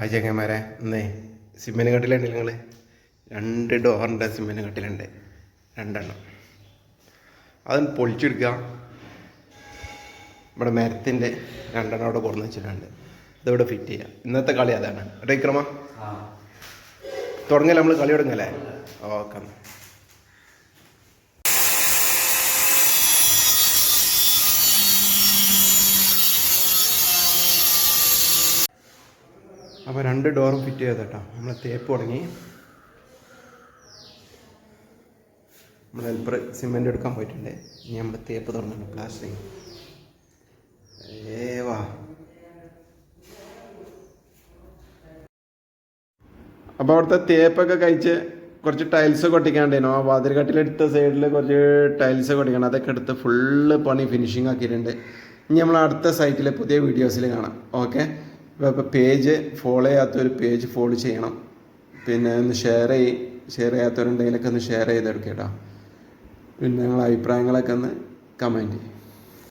ആ ചങ്ങന്മാരെ ഇന്നേ സിമ്മന് കട്ടിലുണ്ട് നിങ്ങൾ രണ്ട് ഡോറിന്റെ സിമ്മന് കട്ടിലുണ്ട്. രണ്ടെണ്ണം. അതൊന്ന് പൊളിച്ചെടുക്കുക. നമ്മുടെ മരത്തിന്റെ രണ്ടെണ്ണം അവിടെ കൊടുന്ന് വെച്ചിട്ടുണ്ട്. ഇതിവിടെ ഫിറ്റ് ചെയ്യുക. ഇന്നത്തെ കളി അതാണ്. കേട്ടോ വിക്രമ? തുടങ്ങിയാൽ നമ്മൾ കളി തുടങ്ങല്ലേ? ഓക്കെ അപ്പോൾ രണ്ട് ഡോറും ഫിറ്റ് ചെയ്ത് കേട്ടോ നമ്മൾ തേപ്പ് തുടങ്ങി നമ്മൾ ഹെൽപ്പർ സിമെന്റ് എടുക്കാൻ പോയിട്ടുണ്ട്. ഇനി നമ്മൾ തേപ്പ് തുറന്നിട്ടുണ്ട് പ്ലാസ്റ്റിക് ഏവാ അപ്പോൾ അവിടുത്തെ തേപ്പൊക്കെ കഴിച്ച് കുറച്ച് ടൈൽസ് കൊട്ടിക്കാണ്ടേനോ ആ വാതിൽക്കട്ടിലെടുത്ത സൈഡിൽ കുറച്ച് ടൈൽസ് കൊട്ടിക്കണം. അതൊക്കെ എടുത്ത് ഫുള്ള് പണി ഫിനിഷിംഗ് ആക്കിയിട്ടുണ്ട്. ഇനി നമ്മൾ അടുത്ത സൈറ്റിലെ പുതിയ വീഡിയോസിൽ കാണാം. ഓക്കെ ഇപ്പോൾ പേജ് ഫോളോ ചെയ്യാത്തൊരു പേജ് ഫോളോ ചെയ്യണം. പിന്നെ ഒന്ന് ഷെയർ ചെയ്യും ഷെയർ ചെയ്യാത്തവരുണ്ടെങ്കിലൊക്കെ ഒന്ന് ഷെയർ ചെയ്തെടുക്കുക പിന്നെ നിങ്ങളെ അഭിപ്രായങ്ങളൊക്കെ ഒന്ന് കമന്റ് ചെയ്യും.